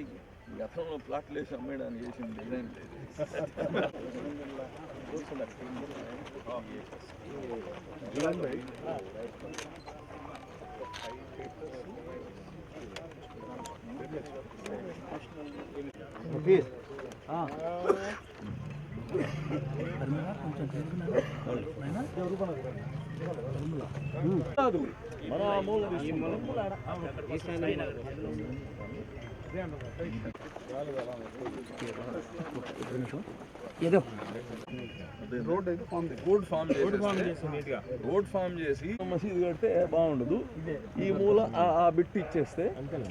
ఆ, ఇది గతంలో ప్లాట్లు వేసి అమ్మేయడానికి వేసిన డిజైన్ లేదు కాదు మన మూల. ఏదో. రోడ్ అయితే ఫామ్ రోడ్ ఫామ్ చేసి రోడ్ ఫామ్ చేసి మసీదు కడితే బాగుండదు ఈ మూల ఆ- ఆ బిట్ ఇచ్చేస్తే అంతేనా?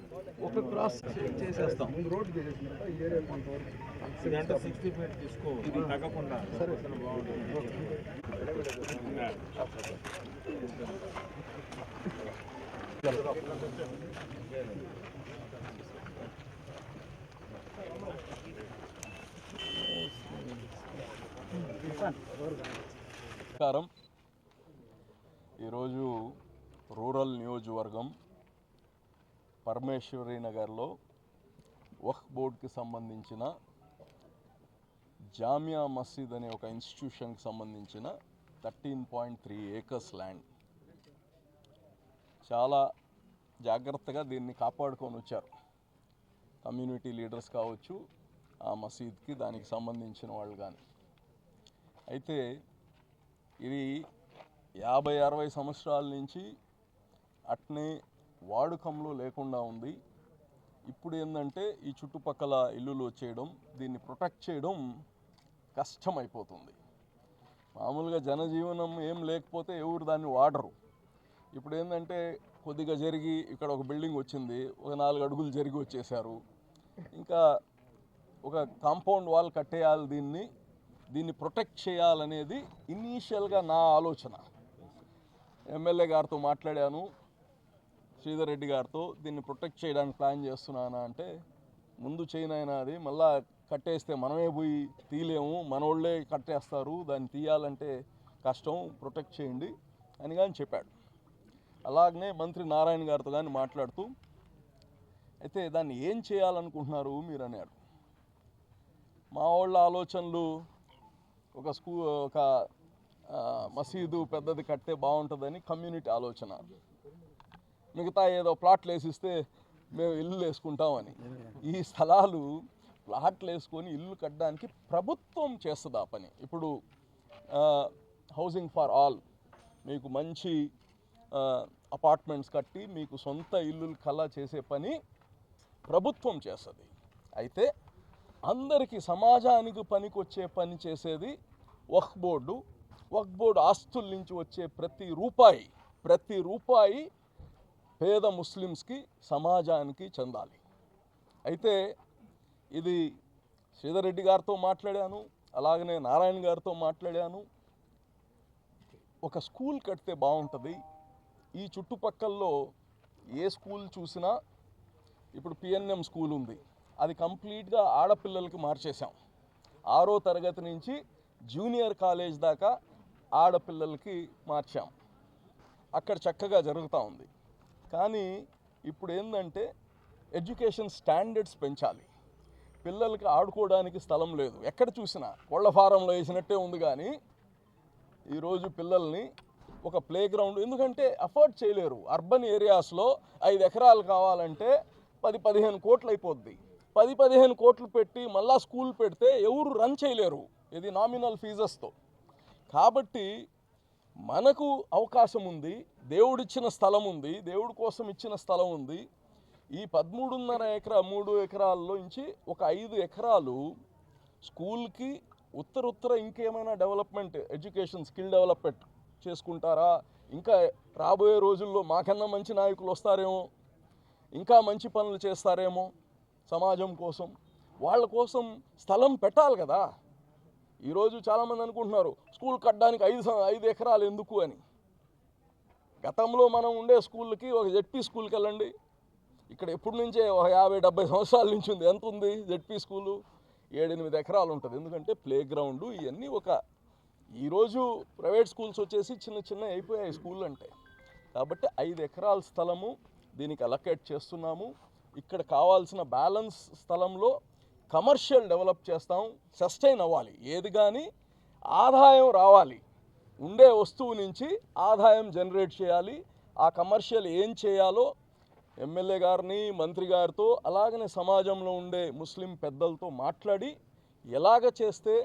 ఒక క్రాస్ చేసేస్తాం. ఇదంటే సిక్స్టీ తీసుకో ఇది తగ్గకుండా నమస్కారం. ఈరోజు రూరల్ నియోజకవర్గం పరమేశ్వరి నగర్లో వక్ బోర్డ్కి సంబంధించిన జామియా మసీద్ అనే ఒక ఇన్స్టిట్యూషన్కి సంబంధించిన thirteen point three acres land. చాలా జాగ్రత్తగా దీన్ని కాపాడుకొని వచ్చారు. కమ్యూనిటీ లీడర్స్ కావచ్చు ఆ మసీద్కి దానికి సంబంధించిన వాళ్ళు కానీ అయితే ఇది యాభై అరవై సంవత్సరాల నుంచి అట్నే వాడుకంలో లేకుండా ఉంది. ఇప్పుడు ఏంటంటే ఈ చుట్టుపక్కల ఇల్లులు వచ్చేయడం దీన్ని ప్రొటెక్ట్ చేయడం కష్టమైపోతుంది. మామూలుగా జనజీవనం ఏం లేకపోతే ఎవరు దాన్ని వాడరు. ఇప్పుడు ఏంటంటే కొద్దిగా జరిగి ఇక్కడ ఒక బిల్డింగ్ వచ్చింది ఒక నాలుగు అడుగులు జరిగి వచ్చేసారు ఇంకా ఒక కాంపౌండ్ వాల్ కట్టేయాలి దీన్ని దీన్ని ప్రొటెక్ట్ చేయాలనేది ఇనీషియల్గా నా ఆలోచన. ఎమ్మెల్యే గారితో మాట్లాడాను శ్రీధర్ రెడ్డి గారితో దీన్ని ప్రొటెక్ట్ చేయడానికి ప్లాన్ చేస్తున్నానా అంటే ముందు చేయనైనా అది మళ్ళా కట్టేస్తే మనమే పోయి తీయలేము మనోళ్ళే కట్టేస్తారు దాన్ని తీయాలంటే కష్టం ప్రొటెక్ట్ చేయండి అని కానీ చెప్పాడు. అలాగనే మంత్రి నారాయణ గారితో కానీ మాట్లాడుతూ అయితే దాన్ని ఏం చేయాలనుకుంటున్నారు? మీరు అన్నాడు మా వాళ్ళ ఆలోచనలు ఒక స్కూ ఒక మసీదు పెద్దది కట్టే బాగుంటుందని కమ్యూనిటీ ఆలోచన. మిగతా ఏదో ప్లాట్లు వేసిస్తే మేము ఇల్లు వేసుకుంటామని. ఈ స్థలాలు ప్లాట్లు వేసుకొని ఇల్లు కట్టడానికి ప్రభుత్వం చేస్తుంది ఆ పని. ఇప్పుడు హౌసింగ్ ఫర్ ఆల్ మీకు మంచి అపార్ట్మెంట్స్ కట్టి మీకు సొంత ఇల్లు కళ చేసే పని ప్రభుత్వం చేస్తుంది. అయితే అందరికీ సమాజానికి పనికొచ్చే పని చేసేది వక్ బోర్డు వక్ బోర్డు ఆస్తుల నుంచి వచ్చే ప్రతి రూపాయి ప్రతి రూపాయి పేద ముస్లిమ్స్కి సమాజానికి చెందాలి. అయితే ఇది శ్రీధర్ రెడ్డి గారితో మాట్లాడాను అలాగనే నారాయణ గారితో మాట్లాడాను. ఒక స్కూల్ కడితే బాగుంటుంది. ఈ చుట్టుపక్కల్లో ఏ స్కూల్ చూసినా ఇప్పుడు పిఎన్ఎం స్కూల్ ఉంది. అది కంప్లీట్గా ఆడపిల్లలకి మార్చేసాం ఆరో తరగతి నుంచి జూనియర్ కాలేజ్ దాకా ఆడపిల్లలకి మార్చాం. అక్కడ చక్కగా జరుగుతూ ఉంది. కానీ ఇప్పుడు ఏంటంటే ఎడ్యుకేషన్ స్టాండర్డ్స్ పెంచాలి. పిల్లలకి ఆడుకోవడానికి స్థలం లేదు. ఎక్కడ చూసినా కోళ్ళ ఫారంలో వేసినట్టే ఉంది కానీ ఈరోజు పిల్లల్ని ఒక ప్లే గ్రౌండ్ ఎందుకంటే అఫోర్డ్ చేయలేరు. అర్బన్ ఏరియాస్లో ఐదు ఎకరాలు కావాలంటే పది పదిహేను కోట్లు అయిపోద్ది. పది పదిహేను కోట్లు పెట్టి మళ్ళా స్కూల్ పెడితే ఎవరు రన్ చేయలేరు. ఇది నామినల్ ఫీజెస్తో. కాబట్టి మనకు అవకాశం ఉంది దేవుడిచ్చిన స్థలం ఉంది దేవుడి కోసం ఇచ్చిన స్థలం ఉంది. ఈ పదమూడున్నర ఎకరా మూడు ఎకరాల్లో నుంచి ఒక ఐదు ఎకరాలు స్కూల్కి ఉత్తర ఉత్తర ఇంకేమైనా డెవలప్మెంట్ ఎడ్యుకేషన్ స్కిల్ డెవలప్మెంట్ చేసుకుంటారా? ఇంకా రాబోయే రోజుల్లో మాకన్నా మంచి నాయకులు వస్తారేమో? ఇంకా మంచి పనులు చేస్తారేమో? సమాజం కోసం. వాళ్ళ కోసం స్థలం పెట్టాలి కదా? ఈరోజు చాలామంది అనుకుంటున్నారు స్కూల్ కట్టడానికి ఐదు ఐదు ఎకరాలు ఎందుకు అని. గతంలో మనం ఉండే స్కూల్కి ఒక జెడ్పీ స్కూల్కి వెళ్ళండి. ఇక్కడ ఎప్పటి నుంచే ఒక యాభై డెబ్బై సంవత్సరాల నుంచి ఉంది. ఎంత ఉంది జెడ్పీ స్కూలు? ఏడెనిమిది ఎకరాలు ఉంటుంది. ఎందుకంటే ప్లే గ్రౌండ్ ఇవన్నీ ఒక ఈరోజు ప్రైవేట్ స్కూల్స్ వచ్చేసి చిన్న చిన్న అయిపోయాయి స్కూల్ అంటే. కాబట్టి ఐదు ఎకరాల స్థలము దీనికి అలకేట్ చేస్తున్నాము. ఇక్కడ కావాల్సిన బ్యాలెన్స్ స్థలంలో కమర్షియల్ డెవలప్ చేస్తాం సస్టైన్ అవ్వాలి. ఏది కానీ ఆదాయం రావాలి. ఉండే వస్తువు నుంచి ఆదాయం జనరేట్ చేయాలి. ఆ కమర్షియల్ ఏం చేయాలో ఎమ్మెల్యే గారిని మంత్రి గారితో అలాగనే సమాజంలో ఉండే ముస్లిం పెద్దలతో మాట్లాడి ఎలాగ చేస్తే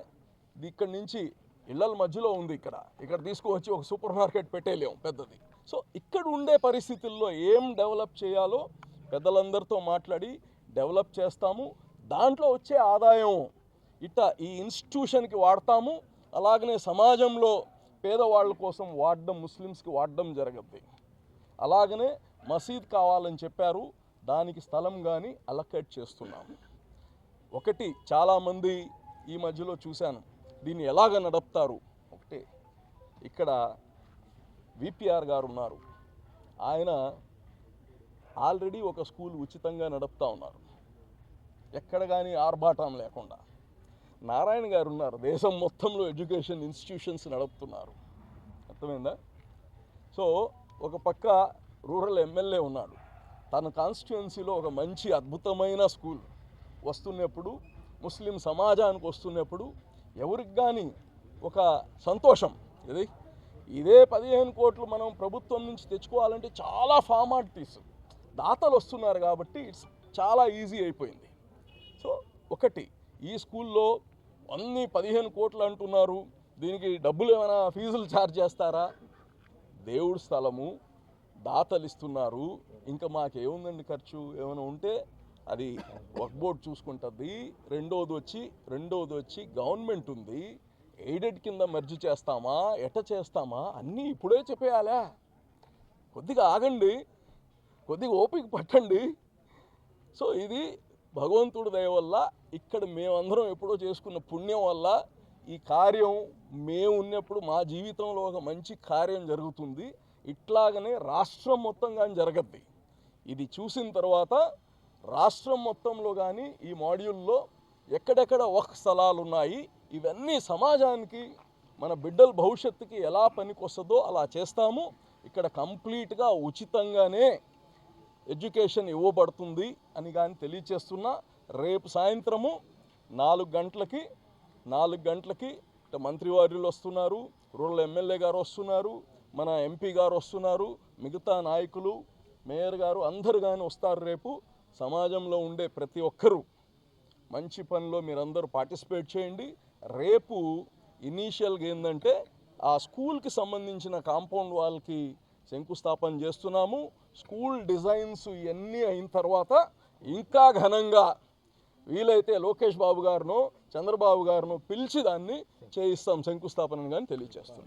ఇక్కడి నుంచి ఇళ్ళల మధ్యలో ఉంది ఇక్కడ. ఇక్కడ తీసుకువచ్చి ఒక సూపర్ మార్కెట్ పెట్టేయలేం పెద్దది. సో ఇక్కడ ఉండే పరిస్థితుల్లో ఏం డెవలప్ చేయాలో పెద్దలందరితో మాట్లాడి డెవలప్ చేస్తాము. దాంట్లో వచ్చే ఆదాయం ఇట్ట ఈ ఇన్స్టిట్యూషన్కి వాడతాము అలాగనే సమాజంలో పేదవాళ్ళ కోసం వాడడం ముస్లిమ్స్కి వాడడం జరగద్ది. అలాగనే మసీద్ కావాలని చెప్పారు దానికి స్థలం కానీ అలకేట్ చేస్తున్నాము. ఒకటి చాలామంది ఈ మధ్యలో చూశాను దీన్ని ఎలాగ నడుపుతారు? ఒకటి ఇక్కడ విపిఆర్ గారు ఉన్నారు. ఆయన ఆల్రెడీ ఒక స్కూల్ ఉచితంగా నడుపుతా ఉన్నారు. ఎక్కడ కానీ ఆర్భాటం లేకుండా. నారాయణ గారు ఉన్నారు. దేశం మొత్తంలో ఎడ్యుకేషన్ ఇన్స్టిట్యూషన్స్ నడుపుతున్నారు. అర్థమైందా? సో ఒక పక్క రూరల్ ఎమ్మెల్యే ఉన్నాడు. తన కాన్స్టిట్యుయెన్సీలో ఒక మంచి అద్భుతమైన స్కూల్ వస్తున్నప్పుడు ముస్లిం సమాజానికి వస్తున్నప్పుడు ఎవరికి కానీ ఒక సంతోషం. ఇది ఇదే పదిహేను కోట్లు మనం ప్రభుత్వం నుంచి తెచ్చుకోవాలంటే చాలా ఫార్మాలిటీస్. దాతలు వస్తున్నారు కాబట్టి ఇట్స్ చాలా ఈజీ అయిపోయింది. ఒకటి. ఈ స్కూల్లో అన్ని పదిహేను కోట్లు అంటున్నారు. దీనికి డబ్బులు ఏమైనా ఫీజులు ఛార్జ్ చేస్తారా? దేవుడి స్థలము దాతలు ఇస్తున్నారు ఇంకా మాకేముందండి ఖర్చు? ఏమైనా ఉంటే అది వర్క్ బోర్డ్ చూసుకుంటుంది. రెండోది వచ్చి రెండోది వచ్చి గవర్నమెంట్ ఉంది. ఎయిడెడ్ కింద మెర్జ్ చేస్తామా? ఎట చేస్తామా? అన్నీ ఇప్పుడే చెప్పేయాలా? కొద్దిగా ఆగండి. కొద్దిగా ఓపిక పట్టండి. సో ఇది భగవంతుడి దయ వల్ల ఇక్కడ మేమందరం ఎప్పుడో చేసుకున్న పుణ్యం వల్ల ఈ కార్యం మేము ఉన్నప్పుడు మా జీవితంలో ఒక మంచి కార్యం జరుగుతుంది. ఇట్లాగనే రాష్ట్రం మొత్తం కానీ జరగద్ది. ఇది చూసిన తర్వాత రాష్ట్రం మొత్తంలో కానీ ఈ మాడ్యూల్లో ఎక్కడెక్కడ ఒక స్థలాలు ఉన్నాయి ఇవన్నీ సమాజానికి మన బిడ్డల భవిష్యత్తుకి ఎలా పనికొస్తుందో అలా చేస్తాము. ఇక్కడ కంప్లీట్గా ఉచితంగానే ఎడ్యుకేషన్ ఇవ్వబడుతుంది అని కానీ తెలియచేస్తున్నా రేపు సాయంత్రము నాలుగు గంటలకి నాలుగు గంటలకి మంత్రివార్యులు మంత్రివర్యులు వస్తున్నారు రూరల్ ఎమ్మెల్యే గారు వస్తున్నారు మన ఎంపీ గారు వస్తున్నారు మిగతా నాయకులు మేయర్ గారు అందరు కానీ వస్తారు రేపు. సమాజంలో ఉండే ప్రతి ఒక్కరూ మంచి పనిలో మీరందరూ పార్టిసిపేట్ చేయండి. రేపు ఇనీషియల్గా ఏంటంటే ఆ స్కూల్కి సంబంధించిన కాంపౌండ్ వాల్కి శంకుస్థాపన చేస్తున్నాము. స్కూల్ డిజైన్స్ ఇవన్నీ అయిన తర్వాత ఇంకా ఘనంగా వీలైతే లోకేష్ బాబు గారును చంద్రబాబు గారును పిలిచి దాన్ని చేయిస్తాం శంకుస్థాపన కానీ తెలియజేస్తాం